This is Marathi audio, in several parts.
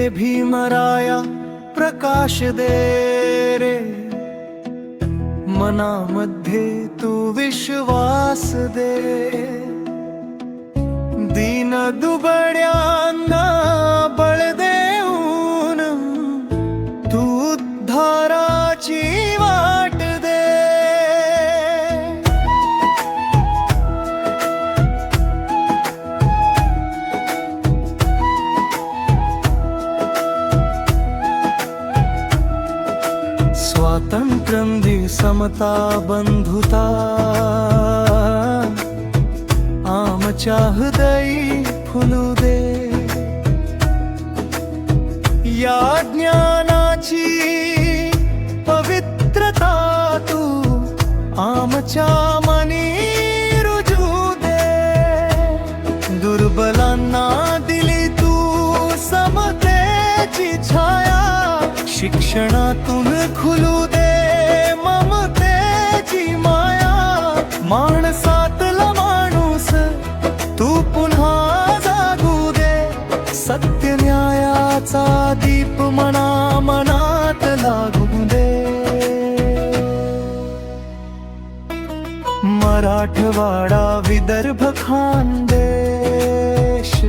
हे भीमराया प्रकाश दे रे। मनामध्ये तू विश्वास दे। दीन दुबड्या स्वातंत्र्यं समता बंधुता। आमच्या हृदयी फुलू दे। या ज्ञानाची पवित्रता तू आमच्या मनी रुजू दे। दुर्बलांना दिली तू समतेची छाया। शिक्षणातून खुलू दे। माणसातला माणूस तू पुन्हा जागू दे. सत्य न्यायाचा दीप मना मनात लागू दे. मराठवाडा विदर्भ खानदेश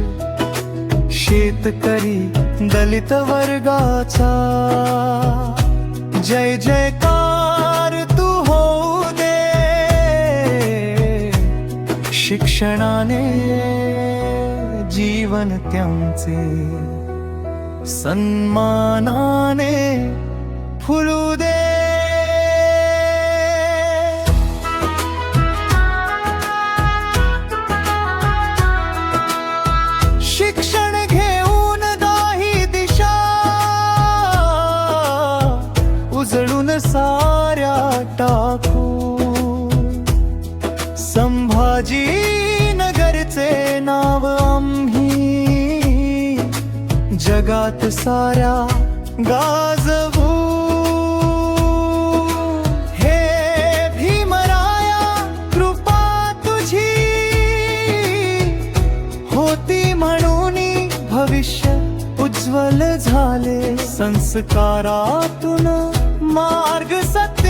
शेतकरी दलित वर्गाचा. जय जय शिक्षणाने जीवन त्यांचे सन्मानाने फुलू दे. शिक्षण घेऊन दाही दिशा उजळून साऱ्या टाकू. संभाजी नगरचे नाव आम्ही जगात साऱ्या गाजवू. हे भीमराया कृपा तुझी होती म्हणून भविष्य उज्ज्वल झाले. संस्कारातून मार्ग सत